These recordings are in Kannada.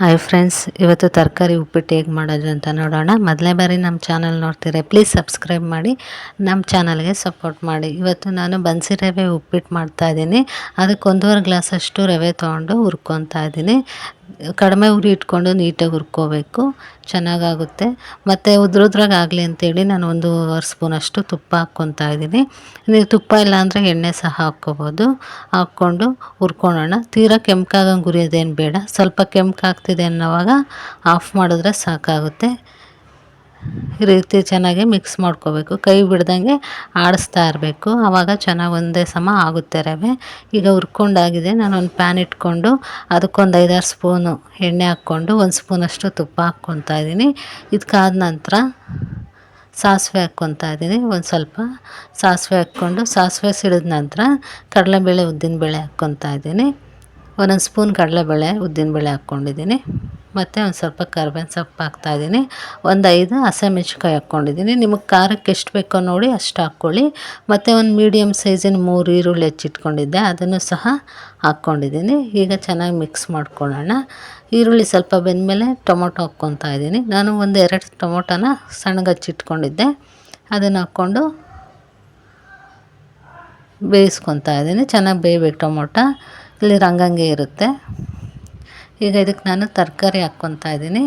ಹಾಯ್ ಫ್ರೆಂಡ್ಸ್ ಇವತ್ತು ತರಕಾರಿ ಉಪ್ಪಿಟ್ಟು ಹೇಗೆ ಮಾಡೋದು ಅಂತ ನೋಡೋಣ. ಮೊದಲೇ ಬಾರಿ ನಮ್ಮ ಚಾನಲ್ ನೋಡ್ತೀರಾ ಪ್ಲೀಸ್ ಸಬ್ಸ್ಕ್ರೈಬ್ ಮಾಡಿ, ನಮ್ಮ ಚಾನಲ್ಗೆ ಸಪೋರ್ಟ್ ಮಾಡಿ. ಇವತ್ತು ನಾನು ಬನ್ಸಿ ರವೆ ಉಪ್ಪಿಟ್ಟು ಮಾಡ್ತಾಯಿದ್ದೀನಿ ಅದಕ್ಕೆ ಒಂದೂವರೆ ಗ್ಲಾಸಷ್ಟು ರವೆ ತೊಗೊಂಡು ಹುರ್ಕೊತಾ ಇದ್ದೀನಿ. ಕಡಿಮೆ ಉರಿ ಇಟ್ಕೊಂಡು ನೀಟಾಗಿ ಹುರ್ಕೋಬೇಕು. ಚೆನ್ನಾಗಾಗುತ್ತೆ. ಮತ್ತು ಉದ್ರುದ್ರಾಗ ಆಗಲಿ ಅಂತೇಳಿ ನಾನು ಒಂದು ಸ್ಪೂನ್ ಅಷ್ಟು ತುಪ್ಪ ಹಾಕ್ಕೊತಾ ಇದ್ದೀನಿ. ನೀವು ತುಪ್ಪ ಇಲ್ಲ ಅಂದರೆ ಎಣ್ಣೆ ಸಹ ಹಾಕ್ಕೋಬೋದು. ಹಾಕ್ಕೊಂಡು ಹುರ್ಕೊಳ್ಳೋಣ ತೀರಾ ಕೆಂಪಾಗಂಗೆ ಹುರಿಯೋದೇನು ಬೇಡ. ಸ್ವಲ್ಪ ಕೆಂಪ್ಕಾಗ್ತಿದೆ ಅನ್ನೋವಾಗ ಆಫ್ ಮಾಡಿದ್ರೆ ಸಾಕಾಗುತ್ತೆ. ರೀತಿ ಚೆನ್ನಾಗಿ ಮಿಕ್ಸ್ ಮಾಡ್ಕೋಬೇಕು. ಕೈ ಬಿಡ್ದಂಗೆ ಆಡಿಸ್ತಾ ಇರಬೇಕು. ಆವಾಗ ಚೆನ್ನಾಗಿ ಒಂದೇ ಸಮ ಆಗುತ್ತೆ ರವೆ. ಈಗ ಹುರ್ಕೊಂಡಾಗಿದೆ. ನಾನು ಒಂದು ಪ್ಯಾನ್ ಇಟ್ಕೊಂಡು ಅದಕ್ಕೊಂದು ಐದಾರು ಸ್ಪೂನು ಎಣ್ಣೆ ಹಾಕ್ಕೊಂಡು ಒಂದು ಸ್ಪೂನಷ್ಟು ತುಪ್ಪ ಹಾಕ್ಕೊತಾ ಇದ್ದೀನಿ. ಇದಕ್ಕಾದ ನಂತರ ಸಾಸಿವೆ ಹಾಕ್ಕೊತಾ ಇದ್ದೀನಿ. ಒಂದು ಸ್ವಲ್ಪ ಸಾಸಿವೆ ಹಾಕ್ಕೊಂಡು ಸಾಸಿವೆ ಸಿಡಿದ ನಂತರ ಕಡಲೆಬೇಳೆ ಉದ್ದಿನಬೇಳೆ ಹಾಕ್ಕೊತಾ ಇದ್ದೀನಿ. ಒಂದೊಂದು ಸ್ಪೂನ್ ಕಡಲೆಬೇಳೆ ಉದ್ದಿನಬೇಳೆ ಹಾಕ್ಕೊಂಡಿದ್ದೀನಿ. ಮತ್ತು ಒಂದು ಸ್ವಲ್ಪ ಕರ್ಬೇವಿನ ಸೊಪ್ಪು ಹಾಕ್ತಾಯಿದ್ದೀನಿ ಒಂದು ಐದು ಹಸಿಮೆಣ್ಸಿನ್ಕಾಯಿ ಹಾಕ್ಕೊಂಡಿದ್ದೀನಿ. ನಿಮಗೆ ಖಾರಕ್ಕೆ ಎಷ್ಟು ಬೇಕೋ ನೋಡಿ ಅಷ್ಟು ಹಾಕ್ಕೊಳ್ಳಿ. ಮತ್ತು ಒಂದು ಮೀಡಿಯಮ್ ಸೈಜಿನ ಮೂರು ಈರುಳ್ಳಿ ಹೆಚ್ಚಿಟ್ಕೊಂಡಿದ್ದೆ, ಅದನ್ನು ಸಹ ಹಾಕ್ಕೊಂಡಿದ್ದೀನಿ. ಈಗ ಚೆನ್ನಾಗಿ ಮಿಕ್ಸ್ ಮಾಡ್ಕೊಳ್ಳೋಣ. ಈರುಳ್ಳಿ ಸ್ವಲ್ಪ ಬೆಂದಮೇಲೆ ಟೊಮೊಟೊ ಹಾಕ್ಕೊತಾ ಇದ್ದೀನಿ. ನಾನು ಒಂದು ಎರಡು ಟೊಮೊಟೊನ ಸಣ್ಣಗೆ ಹಚ್ಚಿಟ್ಕೊಂಡಿದ್ದೆ. ಅದನ್ನು ಹಾಕ್ಕೊಂಡು ಬೇಯಿಸ್ಕೊತಾ ಇದ್ದೀನಿ. ಚೆನ್ನಾಗಿ ಬೇಯಬೇಕು ಟೊಮೊಟೊ. ಇಲ್ಲಿ ರಂಗಂಗೆ ಇರುತ್ತೆ. ಈಗ ಇದಕ್ಕೆ ನಾನು ತರಕಾರಿ ಹಾಕ್ಕೊತಾ ಇದ್ದೀನಿ.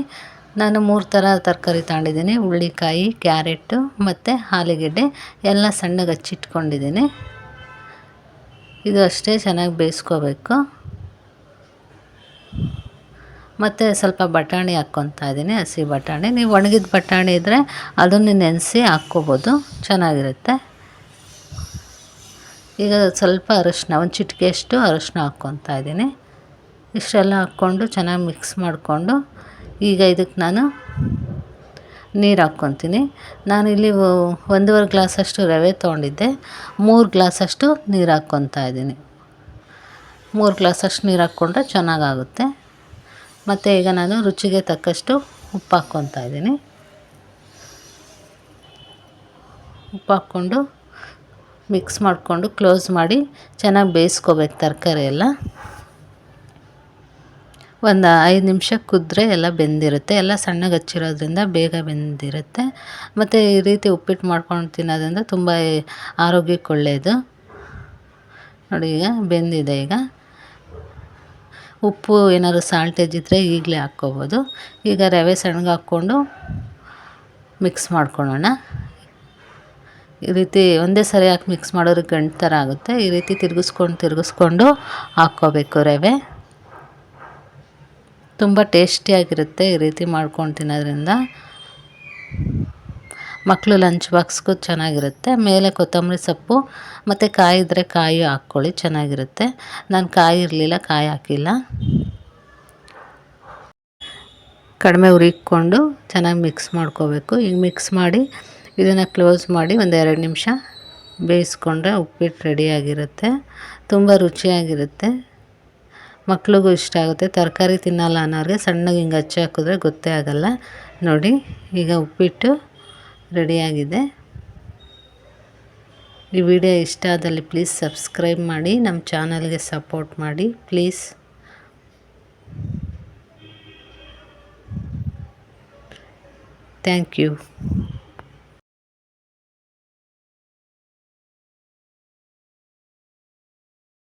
ನಾನು ಮೂರು ಥರ ತರಕಾರಿ ತಗೊಂಡಿದ್ದೀನಿ. ಹುಳ್ಳಿಕಾಯಿ ಕ್ಯಾರೆಟು ಮತ್ತು ಆಲೂಗೆಡ್ಡೆ. ಎಲ್ಲ ಸಣ್ಣಗೆ ಹಚ್ಚಿಟ್ಕೊಂಡಿದ್ದೀನಿ. ಇದು ಅಷ್ಟೇ ಚೆನ್ನಾಗಿ ಬೇಯಿಸ್ಕೋಬೇಕು. ಮತ್ತು ಸ್ವಲ್ಪ ಬಟಾಣಿ ಹಾಕ್ಕೊತಾ ಇದ್ದೀನಿ. ಹಸಿ ಬಟಾಣಿ. ನೀವು ಒಣಗಿದ ಬಟಾಣಿ ಇದ್ದರೆ ಅದನ್ನು ನೆನೆಸಿ ಹಾಕ್ಕೋಬೋದು. ಚೆನ್ನಾಗಿರುತ್ತೆ. ಈಗ ಸ್ವಲ್ಪ ಅರಶಿನ ಒಂದು ಚಿಟಿಕೆಯಷ್ಟು ಅರಶಿನ ಹಾಕ್ಕೊತಾ ಇದ್ದೀನಿ. ಇಷ್ಟೆಲ್ಲ ಹಾಕ್ಕೊಂಡು ಚೆನ್ನಾಗಿ ಮಿಕ್ಸ್ ಮಾಡಿಕೊಂಡು ಈಗ ಇದಕ್ಕೆ ನಾನು ನೀರು ಹಾಕ್ಕೊತೀನಿ. ನಾನಿಲ್ಲಿ ಒಂದೂವರೆ ಗ್ಲಾಸಷ್ಟು ರವೆ ತೊಗೊಂಡಿದ್ದೆ. ಮೂರು ಗ್ಲಾಸಷ್ಟು ನೀರು ಹಾಕ್ಕೊತಾ ಇದ್ದೀನಿ. ಮೂರು ಗ್ಲಾಸಷ್ಟು ನೀರು ಹಾಕ್ಕೊಂಡ್ರೆ ಚೆನ್ನಾಗಾಗುತ್ತೆ. ಮತ್ತು ಈಗ ನಾನು ರುಚಿಗೆ ತಕ್ಕಷ್ಟು ಉಪ್ಪು ಹಾಕ್ಕೊತಾ ಇದ್ದೀನಿ. ಉಪ್ಪು ಹಾಕ್ಕೊಂಡು ಮಿಕ್ಸ್ ಮಾಡಿಕೊಂಡು ಕ್ಲೋಸ್ ಮಾಡಿ ಚೆನ್ನಾಗಿ ಬೇಯಿಸ್ಕೋಬೇಕು ತರಕಾರಿ ಎಲ್ಲ. ಒಂದು ಐದು ನಿಮಿಷ ಕುದ್ರೆ ಎಲ್ಲ ಬೆಂದಿರುತ್ತೆ. ಎಲ್ಲ ಸಣ್ಣಗೆ ಹಚ್ಚಿರೋದ್ರಿಂದ ಬೇಗ ಬೆಂದಿರುತ್ತೆ. ಮತ್ತು ಈ ರೀತಿ ಉಪ್ಪಿಟ್ಟು ಮಾಡ್ಕೊಂಡು ತಿನ್ನೋದ್ರಿಂದ ತುಂಬ ಆರೋಗ್ಯಕ್ಕೆ ಒಳ್ಳೆಯದು ನೋಡಿ ಈಗ ಬೆಂದಿದೆ ಈಗ. ಉಪ್ಪು ಏನಾದ್ರು ಸಾಲ್ಟೇಜ್ ಇದ್ದರೆ ಈಗಲೇ ಹಾಕ್ಕೋಬೋದು. ಈಗ ರವೆ ಸಣ್ಣಗೆ ಹಾಕ್ಕೊಂಡು ಮಿಕ್ಸ್ ಮಾಡ್ಕೊಳ್ಳೋಣ. ಈ ರೀತಿ ಒಂದೇ ಸರಿ ಹಾಕಿ ಮಿಕ್ಸ್ ಮಾಡೋರಿಗೆ ಗಂಟು ಥರ ಆಗುತ್ತೆ. ಈ ರೀತಿ ತಿರುಗಿಸ್ಕೊಂಡು ತಿರುಗಿಸ್ಕೊಂಡು ಹಾಕ್ಕೋಬೇಕು ರವೆ. ತುಂಬ ಟೇಸ್ಟಿಯಾಗಿರುತ್ತೆ ಈ ರೀತಿ ಮಾಡ್ಕೊಂಡು ತಿನ್ನೋದ್ರಿಂದ. ಮಕ್ಕಳು ಲಂಚ್ ಬಾಕ್ಸ್ಗೂ ಚೆನ್ನಾಗಿರುತ್ತೆ. ಮೇಲೆ ಕೊತ್ತಂಬರಿ ಸೊಪ್ಪು, ಮತ್ತು ಕಾಯಿ ಇದ್ದರೆ ಕಾಯಿ ಹಾಕ್ಕೊಳ್ಳಿ, ಚೆನ್ನಾಗಿರುತ್ತೆ. ನಾನು ಕಾಯಿ ಇರಲಿಲ್ಲ, ಕಾಯಿ ಹಾಕಿಲ್ಲ. ಕಡಿಮೆ ಉರಿಕೊಂಡು ಚೆನ್ನಾಗಿ ಮಿಕ್ಸ್ ಮಾಡ್ಕೋಬೇಕು. ಈಗ ಮಿಕ್ಸ್ ಮಾಡಿ, ಇದನ್ನು ಕ್ಲೋಸ್ ಮಾಡಿ ಒಂದು ಎರಡು ನಿಮಿಷ ಬೇಯಿಸ್ಕೊಂಡ್ರೆ ಉಪ್ಪಿಟ್ಟು ರೆಡಿಯಾಗಿರುತ್ತೆ ತುಂಬ ರುಚಿಯಾಗಿರುತ್ತೆ. ಮಕ್ಳಿಗೂ ಇಷ್ಟ ಆಗುತ್ತೆ. ತರಕಾರಿ ತಿನ್ನಲ್ಲ ಅನ್ನೋರಿಗೆ ಸಣ್ಣಗೆ ಹಿಂಗೆ ಹಚ್ಚಿ ಹಾಕಿದ್ರೆ ಗೊತ್ತೇ ಆಗೋಲ್ಲ. ನೋಡಿ, ಈಗ ಉಪ್ಪಿಟ್ಟು ರೆಡಿಯಾಗಿದೆ. ಈ ವಿಡಿಯೋ ಇಷ್ಟ ಆದಲ್ಲಿ ಪ್ಲೀಸ್ ಸಬ್ಸ್ಕ್ರೈಬ್ ಮಾಡಿ, ನಮ್ಮ ಚಾನಲ್ಗೆ ಸಪೋರ್ಟ್ ಮಾಡಿ, ಪ್ಲೀಸ್. Thank you.